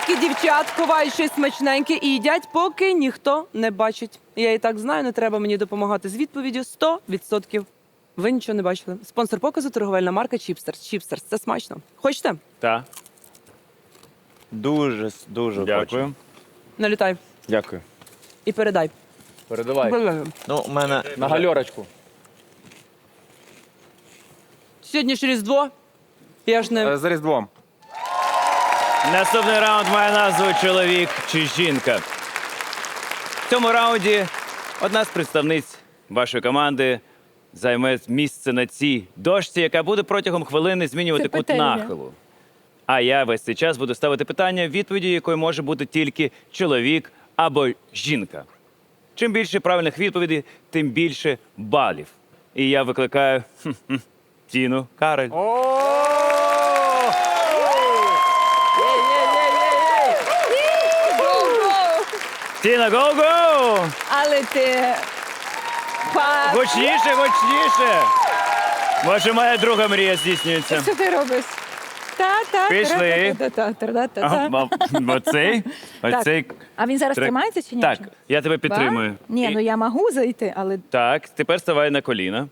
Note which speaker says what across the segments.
Speaker 1: Солодкі дівчат ховають щось смачненьке і їдять, поки ніхто не бачить. Я і так знаю, не треба мені допомагати з відповіддю 100%. Ви нічого не бачили. Спонсор показу торговельна марка Чіпстерс. Чіпстерс, це смачно. Хочете?
Speaker 2: Так.
Speaker 3: Дуже, дуже хочу.
Speaker 2: Дякую.
Speaker 1: Налітай
Speaker 2: Дякую.
Speaker 1: і передай.
Speaker 2: Передавай.
Speaker 3: Ну, у мене
Speaker 2: На гальорочку.
Speaker 1: Сьогодні ж Різдво. Я ж не
Speaker 2: Е, За Різдвом. Наступний раунд має назву Чоловік чи жінка. В цьому раунді одна з представниць вашої команди займе місце на цій дошці, яка буде протягом хвилини змінювати
Speaker 4: Це
Speaker 2: кут нахилу. А я весь цей час буду ставити питання, відповіді якої може бути тільки чоловік або жінка. Чим більше правильних відповідей, тим більше балів. І я викликаю хм-хм, Тіну Кароль. Тіна, гоу-гоу!
Speaker 4: Але ти па...
Speaker 2: Гучніше, гучніше! Може, моя друга мрія здійснюється.
Speaker 4: Що ти робиш? Та, та,
Speaker 2: Пішли.
Speaker 4: та, та, та, та, та,
Speaker 2: Ага,
Speaker 4: та.
Speaker 2: мам, Оцей, оцей.
Speaker 4: А він зараз
Speaker 2: трек.
Speaker 4: тримається чи ні?
Speaker 2: Так, я тебе підтримую.
Speaker 4: Ні,
Speaker 2: І-
Speaker 4: ну я можу зайти, але
Speaker 2: Так, тепер ставай на коліна.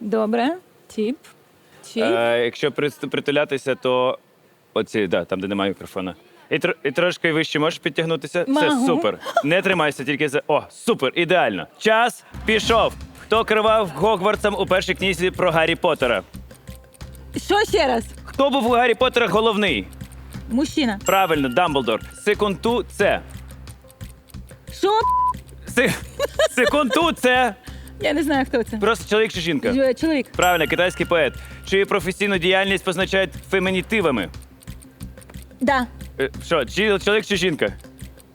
Speaker 4: добре. Тіп. Чіп.
Speaker 2: Е, якщо притулятися, то оці, да, там, де немає мікрофона. І, тр- і трошки вище можеш підтягнутися. Все
Speaker 4: Могу.
Speaker 2: супер. Не тримайся тільки за. О, супер, ідеально. Час пішов. Хто керував Гогвартсом у першій книзі про Гаррі Поттера?
Speaker 4: Що ще раз?
Speaker 2: Хто був у Гаррі Поттера головний?
Speaker 4: Мужчина.
Speaker 2: Правильно, Дамблдор. Секунту це.
Speaker 4: Що?
Speaker 2: Се... Секунту це
Speaker 4: Я не знаю, хто це.
Speaker 2: просто чоловік чи жінка.
Speaker 4: Ж- Чоловік.
Speaker 2: Правильно, китайський поет. Чию професійну діяльність позначають фемінітивами?
Speaker 4: Да.
Speaker 2: Е, Що, чи чоловік чи жінка?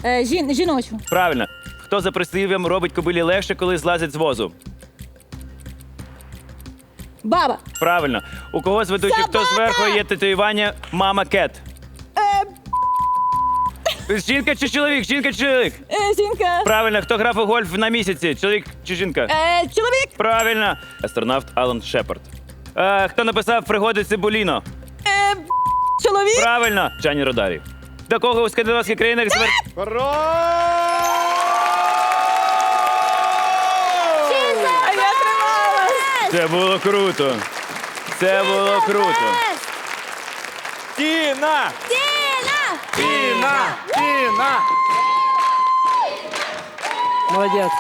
Speaker 4: Е, жін, жіночу.
Speaker 2: Правильно. Хто за прислів'ям робить кобилі легше, коли злазить з возу?
Speaker 4: Баба.
Speaker 2: Правильно. У кого з ведучих, хто
Speaker 4: Собака!
Speaker 2: зверху є татуювання мама кет?
Speaker 4: Е,
Speaker 2: Жінка чи чоловік? Жінка чи чоловік?
Speaker 4: е, жінка.
Speaker 2: Правильно, хто грав у гольф на місяці? Чоловік чи жінка?
Speaker 4: Е, чоловік.
Speaker 2: Правильно. Астронавт Алан Шепард. Е, хто написав пригоди Цибуліно?
Speaker 4: Чоловік.
Speaker 2: Правильно, Джані Родарі. До кого у скандинавських країнах звер...
Speaker 4: А я трималась.
Speaker 2: Це було круто. Це було круто.
Speaker 3: Тіна!
Speaker 4: Тіна.
Speaker 3: Тіна! Тіна!
Speaker 1: Молодець.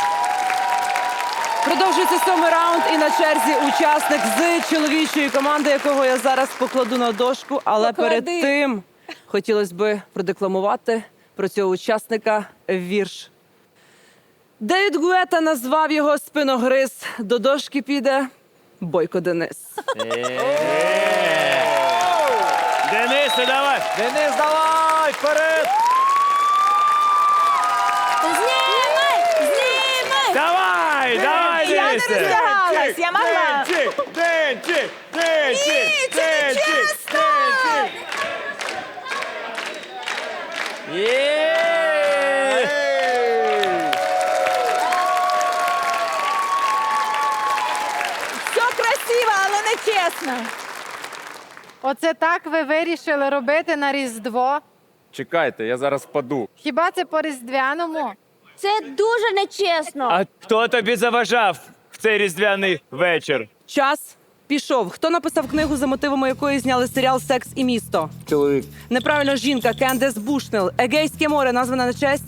Speaker 1: Продовжується сьомий раунд і на черзі учасник з чоловічої команди, якого я зараз покладу на дошку. Але
Speaker 4: Поклади.
Speaker 1: перед тим хотілося б продекламувати про цього учасника вірш. Девід Гуета назвав його спиногриз. До дошки піде Бойко Денис.
Speaker 2: Денисе, давай!
Speaker 3: Денис, давай! Вперед!
Speaker 2: Давай,
Speaker 4: Я не роздягалась, я могла.
Speaker 3: Денчик! Денчик! Денчик!
Speaker 4: Ні, це не
Speaker 3: Денчик! Денчик! Є!
Speaker 4: Все красиво, але не чесно.
Speaker 5: Оце так ви вирішили робити на Різдво?
Speaker 3: Чекайте, я зараз впаду.
Speaker 5: Хіба це по різдвяному?
Speaker 6: Це дуже нечесно.
Speaker 2: А хто тобі заважав цей різдвяний вечір?
Speaker 1: Час пішов. Хто написав книгу, за мотивами якої зняли серіал Секс і місто?
Speaker 7: Чоловік,
Speaker 1: Неправильно жінка Кендес Бушнел. Егейське море назване на честь.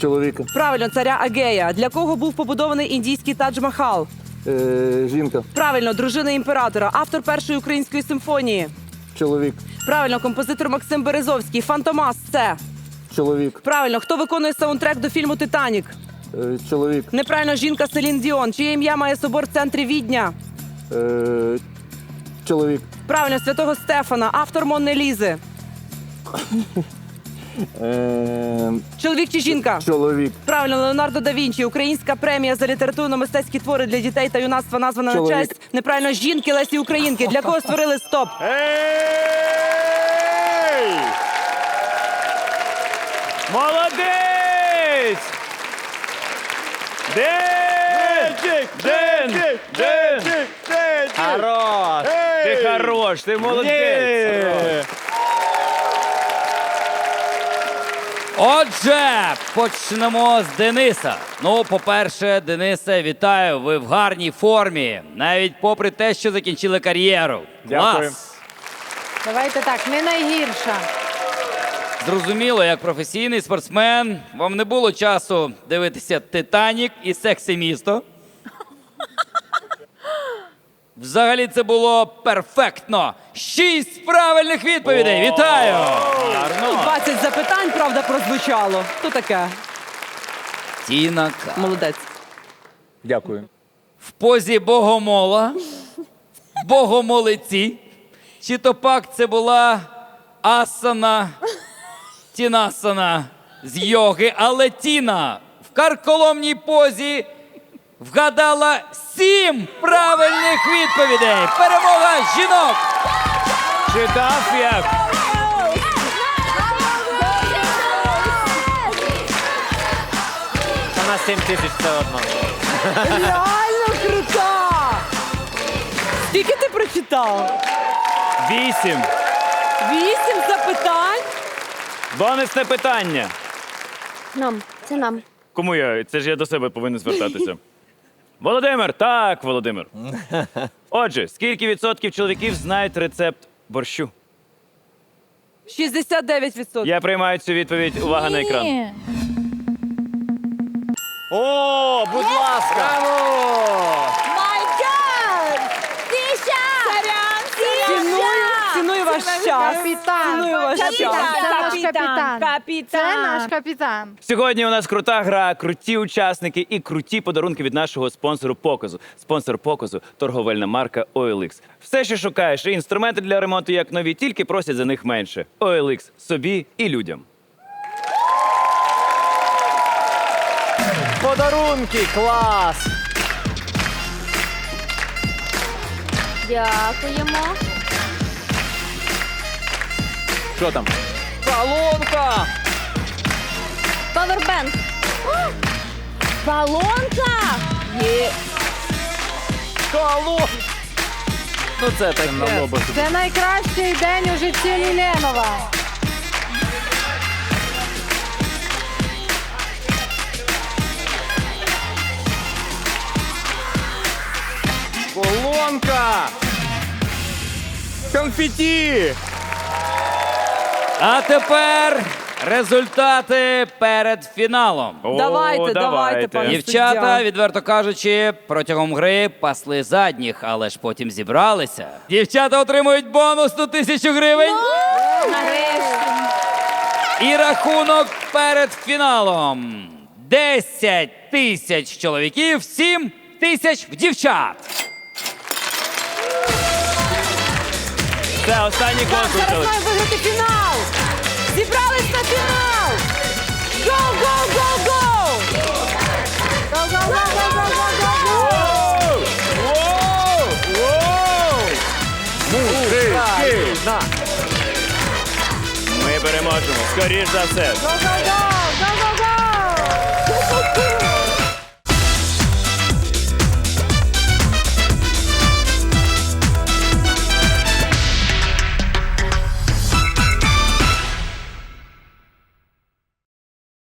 Speaker 7: чоловіка,
Speaker 1: Правильно, царя Агея. Для кого був побудований індійський Тадж-Махал?
Speaker 7: е, жінка,
Speaker 1: Правильно, дружина імператора, автор першої української симфонії.
Speaker 7: чоловік,
Speaker 1: Правильно, композитор Максим Березовський. Фантомас це.
Speaker 7: чоловік,
Speaker 1: Правильно, хто виконує саундтрек до фільму Титанік?
Speaker 7: Е, чоловік,
Speaker 1: Неправильно, жінка Селін Діон. Чиє ім'я має собор в центрі Відня?
Speaker 7: е, чоловік,
Speaker 1: Правильно, святого Стефана, автор Монни Лізи.
Speaker 7: е,
Speaker 1: Чоловік чи жінка?
Speaker 7: чоловік,
Speaker 1: Правильно, Леонардо да Вінчі, українська премія за літературно-мистецькі твори для дітей та юнацтва названа
Speaker 7: Чоловік.
Speaker 1: на честь. Неправильно, жінки Лесі Українки. Для кого створили стоп?
Speaker 3: Ей!
Speaker 2: Молодець! Ден!
Speaker 3: Денчик! Денчик! Денчик! Денчик!
Speaker 2: Хорош! Ти хорош, ти молодець!
Speaker 8: Отже, почнемо з Дениса. Ну, по-перше, Денисе, вітаю. Ви в гарній формі, навіть попри те, що закінчили кар'єру.
Speaker 3: Дякую.
Speaker 8: Клас!
Speaker 5: Давайте так, не найгірша.
Speaker 8: Зрозуміло, як професійний спортсмен, вам не було часу дивитися Титанік і сексі місто. Взагалі це було перфектно. Шість правильних відповідей. Вітаю!
Speaker 1: Ну, 20 запитань, правда, прозвучало. То таке.
Speaker 8: Тіна К.
Speaker 1: Молодець.
Speaker 3: Дякую.
Speaker 8: в позі богомола, богомолиці, чи то пак це була асана, тінасана з йоги, але Тіна в карколомній позі вгадала сім правильних відповідей. Перемога жінок!
Speaker 2: Читав як.
Speaker 3: Та на 7 тисяч все одно.
Speaker 1: Реально крута! Скільки ти прочитав?
Speaker 2: Вісім.
Speaker 1: Вісім запитань?
Speaker 2: Бонусне питання.
Speaker 6: Нам, це нам.
Speaker 2: Кому я? Це ж я до себе повинен звертатися. Володимир, так, Володимир. Отже, скільки відсотків чоловіків знають рецепт борщу?
Speaker 1: 69%.
Speaker 2: Я приймаю цю відповідь. Увага на екран.
Speaker 3: О, будь ласка!
Speaker 4: My
Speaker 5: Капітан.
Speaker 4: Капітан.
Speaker 5: Це наш капітан.
Speaker 2: Сьогодні у нас крута гра, круті учасники і круті подарунки від нашого спонсору показу. Спонсор показу торговельна марка OLX. Все, що шукаєш, і інструменти для ремонту як нові, тільки просять за них менше. OLX – собі і людям.
Speaker 3: Подарунки, клас!
Speaker 6: Дякуємо.
Speaker 3: Що там?
Speaker 2: Колонка!
Speaker 6: Павербенк. О! Балонка! Є.
Speaker 3: Колон! Ну це так на лоба.
Speaker 5: Це найкращий день у житті Міленова.
Speaker 3: Колонка! Конфеті!
Speaker 8: А тепер результати перед фіналом.
Speaker 2: О,
Speaker 1: Давайте, давайте, пане
Speaker 8: Дівчата,
Speaker 1: суддя.
Speaker 8: відверто кажучи, протягом гри пасли задніх, але ж потім зібралися. Дівчата отримують бонусну тисячу гривень.
Speaker 4: Нарешті.
Speaker 8: І рахунок перед фіналом: 10 тисяч чоловіків, 7 тисяч в дівчат.
Speaker 2: Це останній конкурс.
Speaker 1: Зараз маємо виграти фінал!
Speaker 2: Переможемо. Скоріш за все.
Speaker 5: Го-го-го!